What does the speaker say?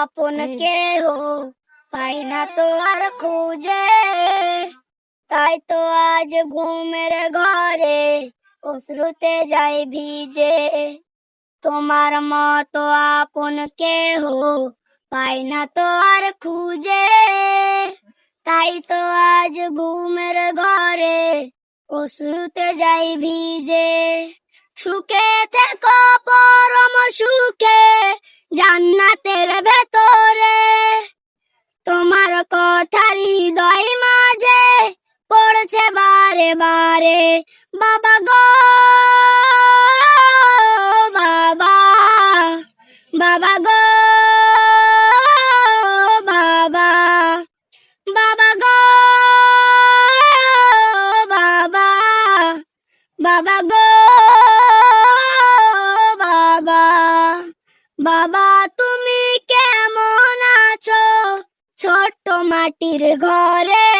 আপন কেহ পাই না তো আর খুঁজে। তাই তো আজ ঘুমের ঘরে অশ্রুতে যাই ভিজে। তোমার মতো আপন কেহ পাই না তো আর খুঁজে। তাই তো আজ ঘুমের ঘরে অশ্রুতে যাই ভিজে। সুখে থেকো পরম পড়ছে বারে বারে বাবা গো, বাবা বাবা গো, বাবা বাবা গো, বাবা বাবা গো, বাবা বাবা, তুমি কেমন আছো? ছোট্ট মাটির ঘরে